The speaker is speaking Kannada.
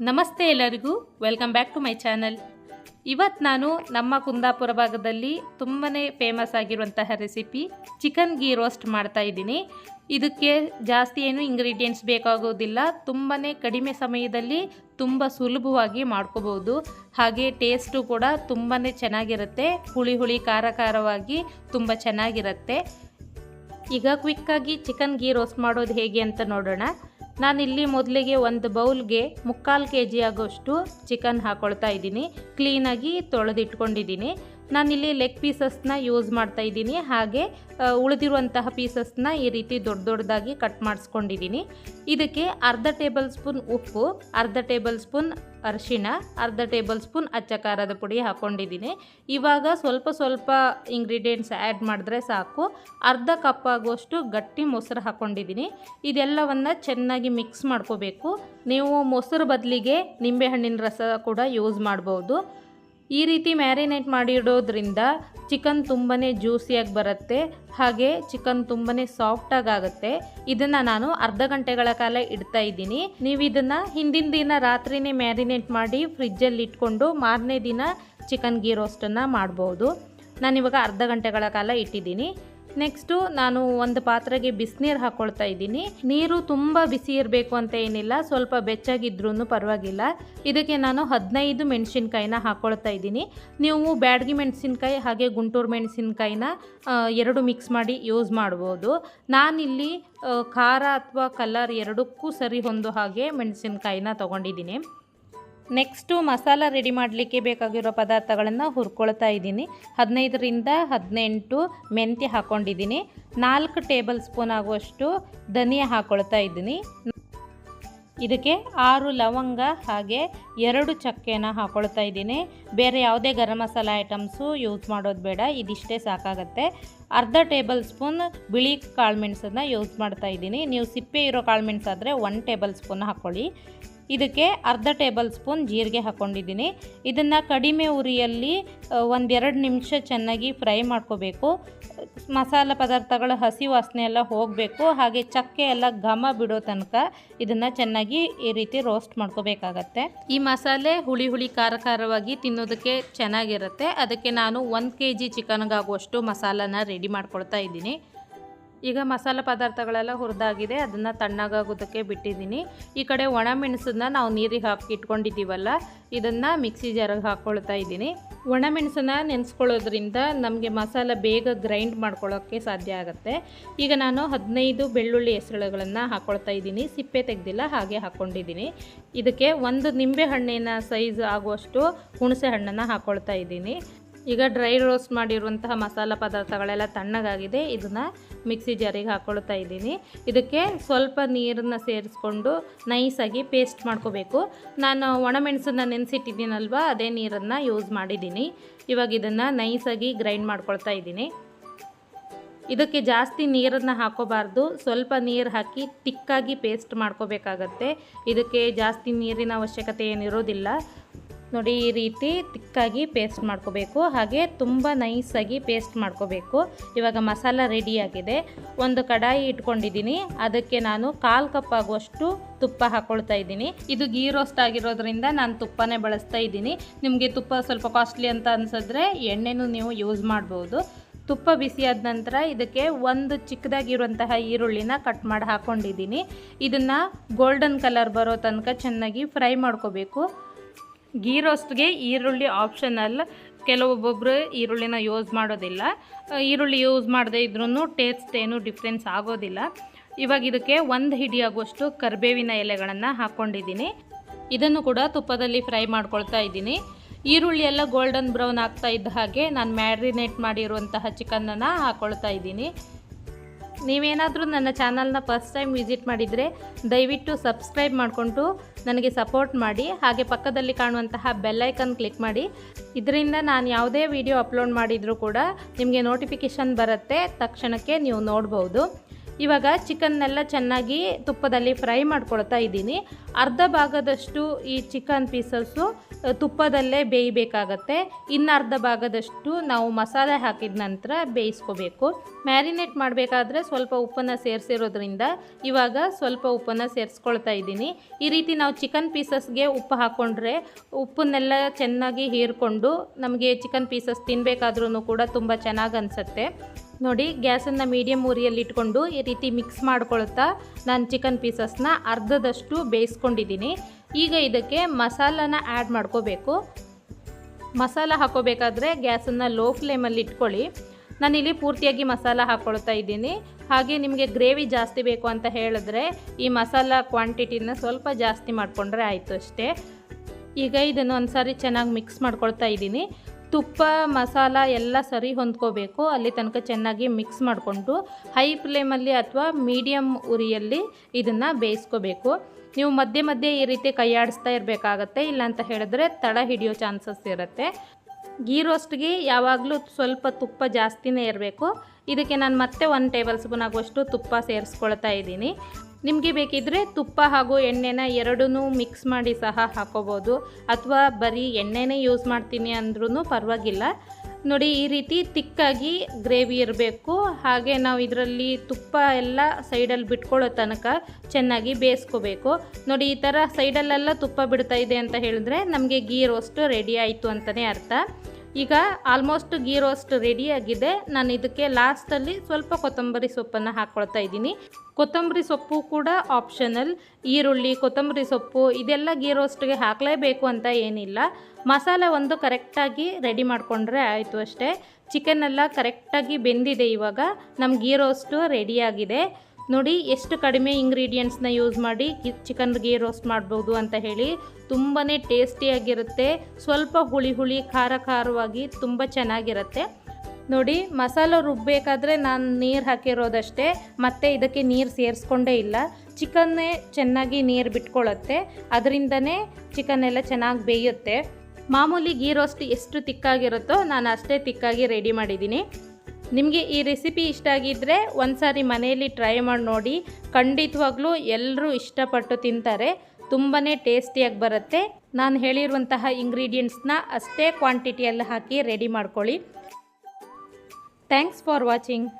ನಮಸ್ತೆ ಎಲ್ಲರಿಗೂ. Welcome back to my channel ಇವತ್ತು ನಾನು ನಮ್ಮ ಕುಂದಾಪುರ ಭಾಗದಲ್ಲಿ ತುಂಬಾ ಫೇಮಸ್ ಆಗಿರುವಂತಹ ರೆಸಿಪಿ ಚಿಕನ್ ಗೀ ರೋಸ್ಟ್ ಮಾಡ್ತಾ ಇದ್ದೀನಿ. ಇದಕ್ಕೆ ಜಾಸ್ತಿ ಏನು ಇಂಗ್ರೀಡಿಯೆಂಟ್ಸ್ ಬೇಕಾಗೋದಿಲ್ಲ. ತುಂಬಾ ಕಡಿಮೆ ಸಮಯದಲ್ಲಿ ತುಂಬ ಸುಲಭವಾಗಿ ಮಾಡ್ಕೋಬೋದು ಹಾಗೆ ಟೇಸ್ಟು ಕೂಡ ತುಂಬಾ ಚೆನ್ನಾಗಿರುತ್ತೆ. ಹುಳಿ ಹುಳಿ ಖಾರ ಖಾರವಾಗಿ ತುಂಬ ಚೆನ್ನಾಗಿರುತ್ತೆ. ಈಗ ಕ್ವಿಕ್ಕಾಗಿ ಚಿಕನ್ ಗೀ ರೋಸ್ಟ್ ಮಾಡೋದು ಹೇಗೆ ಅಂತ ನೋಡೋಣ. ನಾನಿಲ್ಲಿ ಮೊದಲಿಗೆ ಒಂದು ಬೌಲ್ಗೆ ಮುಕ್ಕಾಲು ಕೆ ಜಿ ಆಗೋಷ್ಟು ಚಿಕನ್ ಹಾಕ್ಕೊಳ್ತಾ ಇದ್ದೀನಿ. ಕ್ಲೀನಾಗಿ ತೊಳೆದಿಟ್ಕೊಂಡಿದ್ದೀನಿ. ನಾನಿಲ್ಲಿ ಲೆಗ್ ಪೀಸಸ್ನ ಯೂಸ್ ಮಾಡ್ತಾ ಇದ್ದೀನಿ. ಹಾಗೆ ಉಳಿದಿರುವಂತಹ ಪೀಸಸ್ನ ಈ ರೀತಿ ದೊಡ್ಡ ದೊಡ್ಡದಾಗಿ ಕಟ್ ಮಾಡಿಸ್ಕೊಂಡಿದ್ದೀನಿ. ಇದಕ್ಕೆ ಅರ್ಧ ಟೇಬಲ್ ಸ್ಪೂನ್ ಉಪ್ಪು, ಅರ್ಧ ಟೇಬಲ್ ಸ್ಪೂನ್ ಅರಿಶಿಣ, ಅರ್ಧ ಟೇಬಲ್ ಸ್ಪೂನ್ ಅಚ್ಚ ಖಾರದ ಪುಡಿ ಹಾಕ್ಕೊಂಡಿದ್ದೀನಿ ಇವಾಗ ಸ್ವಲ್ಪ ಸ್ವಲ್ಪ ಇಂಗ್ರೀಡಿಯೆಂಟ್ಸ್ ಆ್ಯಡ್ ಮಾಡಿದ್ರೆ ಸಾಕು. ಅರ್ಧ ಕಪ್ ಆಗುವಷ್ಟು ಗಟ್ಟಿ ಮೊಸರು ಹಾಕ್ಕೊಂಡಿದ್ದೀನಿ ಇದೆಲ್ಲವನ್ನು ಚೆನ್ನಾಗಿ ಮಿಕ್ಸ್ ಮಾಡ್ಕೋಬೇಕು. ನೀವು ಮೊಸರು ಬದಲಿಗೆ ನಿಂಬೆಹಣ್ಣಿನ ರಸ ಕೂಡ ಯೂಸ್ ಮಾಡ್ಬೋದು. ಈ ರೀತಿ ಮ್ಯಾರಿನೇಟ್ ಮಾಡಿಡೋದ್ರಿಂದ ಚಿಕನ್ ತುಂಬನೇ ಜ್ಯೂಸಿಯಾಗಿ ಬರುತ್ತೆ, ಹಾಗೆ ಚಿಕನ್ ತುಂಬನೇ ಸಾಫ್ಟಾಗಿ ಆಗುತ್ತೆ ಇದನ್ನು ನಾನು ಅರ್ಧ ಗಂಟೆಗಳ ಕಾಲ ಇಡ್ತಾ ಇದ್ದೀನಿ. ನೀವು ಇದನ್ನು ಹಿಂದಿನ ದಿನ ರಾತ್ರಿನೇ ಮ್ಯಾರಿನೇಟ್ ಮಾಡಿ ಫ್ರಿಜ್ಜಲ್ಲಿ ಇಟ್ಕೊಂಡು ಮಾರನೇ ದಿನ ಚಿಕನ್ ಗೀ ರೋಸ್ಟನ್ನು ಮಾಡ್ಬೋದು. ನಾನಿವಾಗ ಅರ್ಧ ಗಂಟೆಗಳ ಕಾಲ ಇಟ್ಟಿದ್ದೀನಿ. ನೆಕ್ಸ್ಟು ನಾನು ಒಂದು ಪಾತ್ರೆಗೆ ಬಿಸಿನೀರು ಹಾಕೊಳ್ತಾ ಇದ್ದೀನಿ. ನೀರು ತುಂಬ ಬಿಸಿ ಇರಬೇಕು ಅಂತ ಏನಿಲ್ಲ, ಸ್ವಲ್ಪ ಬೆಚ್ಚಗಿದ್ರೂ ಪರವಾಗಿಲ್ಲ. ಇದಕ್ಕೆ ನಾನು ಹದಿನೈದು ಮೆಣಸಿನ್ಕಾಯಿನ ಹಾಕ್ಕೊಳ್ತಾ ಇದ್ದೀನಿ. ನೀವು ಬ್ಯಾಡ್ಗಿ ಮೆಣಸಿನ್ಕಾಯಿ ಹಾಗೆ ಗುಂಟೂರು ಮೆಣಸಿನ್ಕಾಯಿನ ಎರಡು ಮಿಕ್ಸ್ ಮಾಡಿ ಯೂಸ್ ಮಾಡ್ಬೋದು. ನಾನಿಲ್ಲಿ ಖಾರ ಅಥವಾ ಕಲರ್ ಎರಡಕ್ಕೂ ಸರಿ ಹೊಂದೋ ಹಾಗೆ ಮೆಣಸಿನ್ಕಾಯಿನ ತೊಗೊಂಡಿದ್ದೀನಿ. ನೆಕ್ಸ್ಟು ಮಸಾಲ ರೆಡಿ ಮಾಡಲಿಕ್ಕೆ ಬೇಕಾಗಿರೋ ಪದಾರ್ಥಗಳನ್ನು ಹುರ್ಕೊಳ್ತಾ ಇದ್ದೀನಿ. ಹದಿನೈದರಿಂದ ಹದಿನೆಂಟು ಮೆಂತ್ಯ ಹಾಕ್ಕೊಂಡಿದ್ದೀನಿ ನಾಲ್ಕು ಟೇಬಲ್ ಸ್ಪೂನ್ ಆಗುವಷ್ಟು ಧನಿಯಾ ಹಾಕ್ಕೊಳ್ತಾ ಇದ್ದೀನಿ. ಇದಕ್ಕೆ ಆರು ಲವಂಗ ಹಾಗೆ ಎರಡು ಚಕ್ಕೆನ ಹಾಕ್ಕೊಳ್ತಾ ಇದ್ದೀನಿ. ಬೇರೆ ಯಾವುದೇ ಗರಂ ಮಸಾಲ ಐಟಮ್ಸು ಯೂಸ್ ಮಾಡೋದು ಬೇಡ, ಇದಿಷ್ಟೇ ಸಾಕಾಗತ್ತೆ. ಅರ್ಧ ಟೇಬಲ್ ಸ್ಪೂನ್ ಬಿಳಿ ಕಾಳುಮೆಣಸನ್ನು ಯೂಸ್ ಮಾಡ್ತಾ ಇದ್ದೀನಿ. ನೀವು ಸಿಪ್ಪೆ ಇರೋ ಕಾಳುಮೆಣಸಾದರೆ ಒನ್ ಟೇಬಲ್ ಸ್ಪೂನ್ ಹಾಕ್ಕೊಳ್ಳಿ ಇದಕ್ಕೆ ಅರ್ಧ ಟೇಬಲ್ ಸ್ಪೂನ್ ಜೀರಿಗೆ ಹಾಕ್ಕೊಂಡಿದ್ದೀನಿ ಇದನ್ನು ಕಡಿಮೆ ಉರಿಯಲ್ಲಿ ಒಂದೆರಡು ನಿಮಿಷ ಚೆನ್ನಾಗಿ ಫ್ರೈ ಮಾಡ್ಕೋಬೇಕು. ಮಸಾಲ ಪದಾರ್ಥಗಳ ಹಸಿ ವಾಸನೆ ಎಲ್ಲ ಹೋಗಬೇಕು. ಹಾಗೆ ಚಕ್ಕೆ ಎಲ್ಲ ಘಮ ಬಿಡೋ ತನಕ ಇದನ್ನು ಚೆನ್ನಾಗಿ ಈ ರೀತಿ ರೋಸ್ಟ್ ಮಾಡ್ಕೋಬೇಕಾಗತ್ತೆ. ಈ ಮಸಾಲೆ ಹುಳಿ ಹುಳಿ ಖಾರ ಖಾರವಾಗಿ ತಿನ್ನೋದಕ್ಕೆ ಚೆನ್ನಾಗಿರುತ್ತೆ. ಅದಕ್ಕೆ ನಾನು ಒಂದು ಕೆ ಜಿ ಚಿಕನ್ಗಾಗುವಷ್ಟು ಮಸಾಲನ ರೆಡಿ ಮಾಡ್ಕೊಳ್ತಾ ಇದ್ದೀನಿ. ಈಗ ಮಸಾಲೆ ಪದಾರ್ಥಗಳೆಲ್ಲ ಹುರಿದಾಗಿದೆ, ಅದನ್ನು ತಣ್ಣಗಾಗೋದಕ್ಕೆ ಬಿಟ್ಟಿದ್ದೀನಿ. ಈ ಕಡೆ ಒಣ ಮೆಣಸನ್ನ ನಾವು ನೀರಿಗೆ ಹಾಕಿ ಇಟ್ಕೊಂಡಿದ್ದೀವಲ್ಲ, ಇದನ್ನು ಮಿಕ್ಸಿ ಜಾರಿಗೆ ಹಾಕ್ಕೊಳ್ತಾ ಇದ್ದೀನಿ. ಒಣ ಮೆಣಸನ್ನ ನೆನೆಸ್ಕೊಳ್ಳೋದ್ರಿಂದ ನಮಗೆ ಮಸಾಲ ಬೇಗ ಗ್ರೈಂಡ್ ಮಾಡ್ಕೊಳ್ಳೋಕ್ಕೆ ಸಾಧ್ಯ ಆಗುತ್ತೆ. ಈಗ ನಾನು ಹದಿನೈದು ಬೆಳ್ಳುಳ್ಳಿ ಹೆಸರುಗಳನ್ನು ಹಾಕ್ಕೊಳ್ತಾ ಇದ್ದೀನಿ. ಸಿಪ್ಪೆ ತೆಗೆದಿಲ್ಲ, ಹಾಗೆ ಹಾಕ್ಕೊಂಡಿದ್ದೀನಿ ಇದಕ್ಕೆ ಒಂದು ನಿಂಬೆ ಹಣ್ಣಿನ ಸೈಜ್ ಆಗುವಷ್ಟು ಹುಣಸೆ ಹಣ್ಣನ್ನು ಹಾಕ್ಕೊಳ್ತಾ ಇದ್ದೀನಿ. ಈಗ ಡ್ರೈ ರೋಸ್ಟ್ ಮಾಡಿರುವಂತಹ ಮಸಾಲ ಪದಾರ್ಥಗಳೆಲ್ಲ ತಣ್ಣಗಾಗಿದೆ. ಇದನ್ನು ಮಿಕ್ಸಿ ಜಾರಿಗೆ ಹಾಕ್ಕೊಳ್ತಾ ಇದ್ದೀನಿ. ಇದಕ್ಕೆ ಸ್ವಲ್ಪ ನೀರನ್ನು ಸೇರಿಸ್ಕೊಂಡು ನೈಸಾಗಿ ಪೇಸ್ಟ್ ಮಾಡ್ಕೋಬೇಕು. ನಾನು ಒಣಮೆಣಸನ್ನು ನೆನೆಸಿಟ್ಟಿದ್ದೀನಲ್ವ, ಅದೇ ನೀರನ್ನು ಯೂಸ್ ಮಾಡಿದ್ದೀನಿ. ಇವಾಗ ಇದನ್ನು ನೈಸಾಗಿ ಗ್ರೈಂಡ್ ಮಾಡ್ಕೊಳ್ತಾ ಇದ್ದೀನಿ. ಇದಕ್ಕೆ ಜಾಸ್ತಿ ನೀರನ್ನು ಹಾಕೋಬಾರ್ದು. ಸ್ವಲ್ಪ ನೀರು ಹಾಕಿ ತಿಕ್ಕಾಗಿ ಪೇಸ್ಟ್ ಮಾಡ್ಕೋಬೇಕಾಗತ್ತೆ. ಇದಕ್ಕೆ ಜಾಸ್ತಿ ನೀರಿನ ಅವಶ್ಯಕತೆ ಏನಿರೋದಿಲ್ಲ. ನೋಡಿ ಈ ರೀತಿ ತಿಕ್ಕಾಗಿ ಪೇಸ್ಟ್ ಮಾಡ್ಕೋಬೇಕು. ಹಾಗೆ ತುಂಬ ನೈಸಾಗಿ ಪೇಸ್ಟ್ ಮಾಡ್ಕೋಬೇಕು. ಇವಾಗ ಮಸಾಲ ರೆಡಿಯಾಗಿದೆ ಒಂದು ಕಡಾಯಿ ಇಟ್ಕೊಂಡಿದ್ದೀನಿ. ಅದಕ್ಕೆ ನಾನು ಕಾಲು ಕಪ್ ಆಗುವಷ್ಟು ತುಪ್ಪ ಹಾಕ್ಕೊಳ್ತಾ ಇದ್ದೀನಿ. ಇದು ಗೀ ರೋಸ್ಟ್ ಆಗಿರೋದ್ರಿಂದ ನಾನು ತುಪ್ಪನೇ ಬಳಸ್ತಾ ಇದ್ದೀನಿ. ನಿಮಗೆ ತುಪ್ಪ ಸ್ವಲ್ಪ ಕಾಸ್ಟ್ಲಿ ಅಂತ ಅನಿಸಿದ್ರೆ ಎಣ್ಣೆನೂ ನೀವು ಯೂಸ್ ಮಾಡ್ಬೋದು. ತುಪ್ಪ ಬಿಸಿಯಾದ ನಂತರ ಇದಕ್ಕೆ ಒಂದು ಚಿಕ್ಕದಾಗಿರುವಂತಹ ಈರುಳ್ಳಿನ ಕಟ್ ಮಾಡಿ ಹಾಕ್ಕೊಂಡಿದ್ದೀನಿ ಇದನ್ನು ಗೋಲ್ಡನ್ ಕಲರ್ ಬರೋ ತನಕ ಚೆನ್ನಾಗಿ ಫ್ರೈ ಮಾಡ್ಕೋಬೇಕು. ಗೀ ರೋಸ್ಟ್ಗೆ ಈರುಳ್ಳಿ ಆಪ್ಷನಲ್ ಕೆಲವೊಬ್ಬೊಬ್ಬರು ಈರುಳ್ಳಿನ ಯೂಸ್ ಮಾಡೋದಿಲ್ಲ. ಈರುಳ್ಳಿ ಯೂಸ್ ಮಾಡದೇ ಇದ್ರೂ ಟೇಸ್ಟ್ ಏನು ಡಿಫ್ರೆನ್ಸ್ ಆಗೋದಿಲ್ಲ. ಇವಾಗ ಇದಕ್ಕೆ ಒಂದು ಹಿಡಿಯಾಗುವಷ್ಟು ಕರಿಬೇವಿನ ಎಲೆಗಳನ್ನು ಹಾಕ್ಕೊಂಡಿದ್ದೀನಿ ಇದನ್ನು ಕೂಡ ತುಪ್ಪದಲ್ಲಿ ಫ್ರೈ ಮಾಡ್ಕೊಳ್ತಾ ಇದ್ದೀನಿ. ಈರುಳ್ಳಿ ಎಲ್ಲ ಗೋಲ್ಡನ್ ಬ್ರೌನ್ ಆಗ್ತಾ ಇದ್ದ ಹಾಗೆ ನಾನು ಮ್ಯಾರಿನೇಟ್ ಮಾಡಿರುವಂತಹ ಚಿಕನನ್ನು ಹಾಕ್ಕೊಳ್ತಾ ಇದ್ದೀನಿ. ನೀವೇನಾದರೂ ನನ್ನ ಚಾನಲ್ನ ಫಸ್ಟ್ ಟೈಮ್ ವಿಸಿಟ್ ಮಾಡಿದರೆ ದಯವಿಟ್ಟು ಸಬ್ಸ್ಕ್ರೈಬ್ ಮಾಡಿಕೊಂಡು ನನಗೆ ಸಪೋರ್ಟ್ ಮಾಡಿ. ಹಾಗೆ ಪಕ್ಕದಲ್ಲಿ ಕಾಣುವಂತಹ ಬೆಲ್ಲೈಕನ್ ಕ್ಲಿಕ್ ಮಾಡಿ. ಇದರಿಂದ ನಾನು ಯಾವುದೇ ವಿಡಿಯೋ ಅಪ್ಲೋಡ್ ಮಾಡಿದರೂ ಕೂಡ ನಿಮಗೆ ನೋಟಿಫಿಕೇಷನ್ ಬರುತ್ತೆ. ತಕ್ಷಣಕ್ಕೆ ನೀವು ನೋಡ್ಬೋದು. ಇವಾಗ ಚಿಕನ್ನೆಲ್ಲ ಚೆನ್ನಾಗಿ ತುಪ್ಪದಲ್ಲಿ ಫ್ರೈ ಮಾಡ್ಕೊಳ್ತಾ ಇದ್ದೀನಿ. ಅರ್ಧ ಭಾಗದಷ್ಟು ಈ ಚಿಕನ್ ಪೀಸಸ್ಸು ತುಪ್ಪದಲ್ಲೇ ಬೇಯಬೇಕಾಗತ್ತೆ. ಇನ್ನು ಅರ್ಧ ಭಾಗದಷ್ಟು ನಾವು ಮಸಾಲೆ ಹಾಕಿದ ನಂತರ ಬೇಯಿಸ್ಕೋಬೇಕು. ಮ್ಯಾರಿನೇಟ್ ಮಾಡಬೇಕಾದ್ರೆ ಸ್ವಲ್ಪ ಉಪ್ಪನ್ನು ಸೇರಿಸಿರೋದ್ರಿಂದ ಇವಾಗ ಸ್ವಲ್ಪ ಉಪ್ಪನ್ನು ಸೇರಿಸ್ಕೊಳ್ತಾ ಇದ್ದೀನಿ. ಈ ರೀತಿ ನಾವು ಚಿಕನ್ ಪೀಸಸ್ಗೆ ಉಪ್ಪು ಹಾಕ್ಕೊಂಡ್ರೆ ಉಪ್ಪನ್ನೆಲ್ಲ ಚೆನ್ನಾಗಿ ಹೀರ್ಕೊಂಡು ನಮಗೆ ಚಿಕನ್ ಪೀಸಸ್ ತಿನ್ನಬೇಕಾದ್ರೂ ಕೂಡ ತುಂಬ ಚೆನ್ನಾಗಿ ಅನಿಸುತ್ತೆ. ನೋಡಿ ಗ್ಯಾಸನ್ನು ಮೀಡಿಯಮ್ ಉರಿಯಲ್ಲಿ ಇಟ್ಕೊಂಡು ಈ ರೀತಿ ಮಿಕ್ಸ್ ಮಾಡ್ಕೊಳ್ತಾ ನಾನು ಚಿಕನ್ ಪೀಸಸ್ನ ಅರ್ಧದಷ್ಟು ಬೇಯಿಸ್ಕೊಂಡಿದ್ದೀನಿ. ಈಗ ಇದಕ್ಕೆ ಮಸಾಲನ ಆ್ಯಡ್ ಮಾಡ್ಕೋಬೇಕು. ಮಸಾಲ ಹಾಕೋಬೇಕಾದ್ರೆ ಗ್ಯಾಸನ್ನು ಲೋ ಫ್ಲೇಮಲ್ಲಿ ಇಟ್ಕೊಳ್ಳಿ. ನಾನಿಲ್ಲಿ ಪೂರ್ತಿಯಾಗಿ ಮಸಾಲ ಹಾಕ್ಕೊಳ್ತಾ ಇದ್ದೀನಿ. ಹಾಗೆ ನಿಮಗೆ ಗ್ರೇವಿ ಜಾಸ್ತಿ ಬೇಕು ಅಂತ ಹೇಳಿದ್ರೆ ಈ ಮಸಾಲ ಕ್ವಾಂಟಿಟಿನ ಸ್ವಲ್ಪ ಜಾಸ್ತಿ ಮಾಡಿಕೊಂಡ್ರೆ ಆಯಿತು ಅಷ್ಟೇ. ಈಗ ಇದನ್ನು ಒಂದು ಸಾರಿ ಚೆನ್ನಾಗಿ ಮಿಕ್ಸ್ ಮಾಡ್ಕೊಳ್ತಾ ಇದ್ದೀನಿ. ತುಪ್ಪ, ಮಸಾಲ ಎಲ್ಲ ಸರಿ ಹೊಂದ್ಕೋಬೇಕು. ಅಲ್ಲಿ ತನಕ ಚೆನ್ನಾಗಿ ಮಿಕ್ಸ್ ಮಾಡಿಕೊಂಡು ಹೈ ಫ್ಲೇಮಲ್ಲಿ ಅಥವಾ ಮೀಡಿಯಮ್ ಉರಿಯಲ್ಲಿ ಇದನ್ನು ಬೇಯಿಸ್ಕೋಬೇಕು. ನೀವು ಮಧ್ಯೆ ಮಧ್ಯೆ ಈ ರೀತಿ ಕೈಯಾಡಿಸ್ತಾ ಇರಬೇಕಾಗತ್ತೆ. ಇಲ್ಲ ಅಂತ ಹೇಳಿದ್ರೆ ತಡ ಹಿಡಿಯೋ ಚಾನ್ಸಸ್ ಇರುತ್ತೆ. ಗೀ ರೋಸ್ಟ್ಗೆ ಯಾವಾಗಲೂ ಸ್ವಲ್ಪ ತುಪ್ಪ ಜಾಸ್ತಿನೇ ಇರಬೇಕು. ಇದಕ್ಕೆ ನಾನು ಮತ್ತೆ ಒಂದು ಟೇಬಲ್ ಸ್ಪೂನ್ ಆಗುವಷ್ಟು ತುಪ್ಪ ಸೇರಿಸ್ಕೊಳ್ತಾ ಇದ್ದೀನಿ. ನಿಮಗೆ ಬೇಕಿದ್ದರೆ ತುಪ್ಪ ಹಾಗೂ ಎಣ್ಣೆನ ಎರಡೂ ಮಿಕ್ಸ್ ಮಾಡಿ ಸಹ ಹಾಕೋಬೋದು. ಅಥವಾ ಬರೀ ಎಣ್ಣೆನೇ ಯೂಸ್ ಮಾಡ್ತೀನಿ ಅಂದ್ರೂ ಪರವಾಗಿಲ್ಲ. ನೋಡಿ, ಈ ರೀತಿ ತಿಕ್ಕಾಗಿ ಗ್ರೇವಿ ಇರಬೇಕು. ಹಾಗೆ ನಾವು ಇದರಲ್ಲಿ ತುಪ್ಪ ಎಲ್ಲ ಸೈಡಲ್ಲಿ ಬಿಟ್ಕೊಳ್ಳೋ ತನಕ ಚೆನ್ನಾಗಿ ಬೇಯಿಸ್ಕೋಬೇಕು. ನೋಡಿ, ಈ ಥರ ಸೈಡಲ್ಲೆಲ್ಲ ತುಪ್ಪ ಬಿಡ್ತಾ ಇದೆ ಅಂತ ಹೇಳಿದ್ರೆ ನಮಗೆ ಗೀ ರೋಸ್ಟ್ ರೆಡಿ ಆಯಿತು ಅಂತಲೇ ಅರ್ಥ. ಈಗ ಆಲ್ಮೋಸ್ಟ್ ಗೀ ರೋಸ್ಟ್ ರೆಡಿಯಾಗಿದೆ ನಾನು ಇದಕ್ಕೆ ಲಾಸ್ಟಲ್ಲಿ ಸ್ವಲ್ಪ ಕೊತ್ತಂಬರಿ ಸೊಪ್ಪನ್ನು ಹಾಕ್ಕೊಳ್ತಾ ಇದ್ದೀನಿ. ಕೊತ್ತಂಬರಿ ಸೊಪ್ಪು ಕೂಡ ಆಪ್ಷನಲ್ ಈರುಳ್ಳಿ, ಕೊತ್ತಂಬರಿ ಸೊಪ್ಪು, ಇದೆಲ್ಲ ಗೀ ರೋಸ್ಟ್ಗೆ ಹಾಕಲೇಬೇಕು ಅಂತ ಏನಿಲ್ಲ. ಮಸಾಲೆ ಒಂದು ಕರೆಕ್ಟಾಗಿ ರೆಡಿ ಮಾಡಿಕೊಂಡ್ರೆ ಆಯಿತು ಅಷ್ಟೇ. ಚಿಕನ್ ಎಲ್ಲ ಕರೆಕ್ಟಾಗಿ ಬೆಂದಿದೆ ಇವಾಗ. ನಮ್ಮ ಗೀ ರೋಸ್ಟು ರೆಡಿಯಾಗಿದೆ ನೋಡಿ ಎಷ್ಟು ಕಡಿಮೆ ಇಂಗ್ರೀಡಿಯೆಂಟ್ಸ್ನ ಯೂಸ್ ಮಾಡಿ ಚಿಕನ್ ಗೀ ರೋಸ್ಟ್ ಮಾಡ್ಬೋದು ಅಂತ ಹೇಳಿ ತುಂಬಾ ಟೇಸ್ಟಿಯಾಗಿರುತ್ತೆ ಸ್ವಲ್ಪ ಹುಳಿ ಹುಳಿ, ಖಾರ ಖಾರವಾಗಿ ತುಂಬ ಚೆನ್ನಾಗಿರುತ್ತೆ. ನೋಡಿ ಮಸಾಲ ರುಬ್ಬಬೇಕಾದ್ರೆ ನಾನು ನೀರು ಹಾಕಿರೋದಷ್ಟೇ, ಮತ್ತೆ ಇದಕ್ಕೆ ನೀರು ಸೇರಿಸ್ಕೊಂಡೇ ಇಲ್ಲ. ಚಿಕನ್ನೇ ಚೆನ್ನಾಗಿ ನೀರು ಬಿಟ್ಕೊಳ್ಳುತ್ತೆ ಅದರಿಂದನೇ ಚಿಕನ್ ಎಲ್ಲ ಚೆನ್ನಾಗಿ ಬೇಯುತ್ತೆ. ಮಾಮೂಲಿ ಗೀ ರೋಸ್ಟ್ ಎಷ್ಟು ತಿಕ್ಕಾಗಿರುತ್ತೋ ನಾನು ಅಷ್ಟೇ ತಿಕ್ಕಾಗಿ ರೆಡಿ ಮಾಡಿದ್ದೀನಿ. ನಿಮಗೆ ಈ ರೆಸಿಪಿ ಇಷ್ಟ ಆಗಿದ್ದರೆ ಒಂದು ಸಾರಿ ಮನೆಯಲ್ಲಿ ಟ್ರೈ ಮಾಡಿ ನೋಡಿ. ಖಂಡಿತವಾಗ್ಲೂ ಎಲ್ಲರೂ ಇಷ್ಟಪಟ್ಟು ತಿಂತಾರೆ. ತುಂಬಾ ಟೇಸ್ಟಿಯಾಗಿ ಬರುತ್ತೆ. ನಾನು ಹೇಳಿರುವಂತಹ ಇಂಗ್ರೀಡಿಯೆಂಟ್ಸ್ನ ಅಷ್ಟೇ ಕ್ವಾಂಟಿಟಿಯಲ್ಲಿ ಹಾಕಿ ರೆಡಿ ಮಾಡ್ಕೊಳ್ಳಿ. Thanks for watching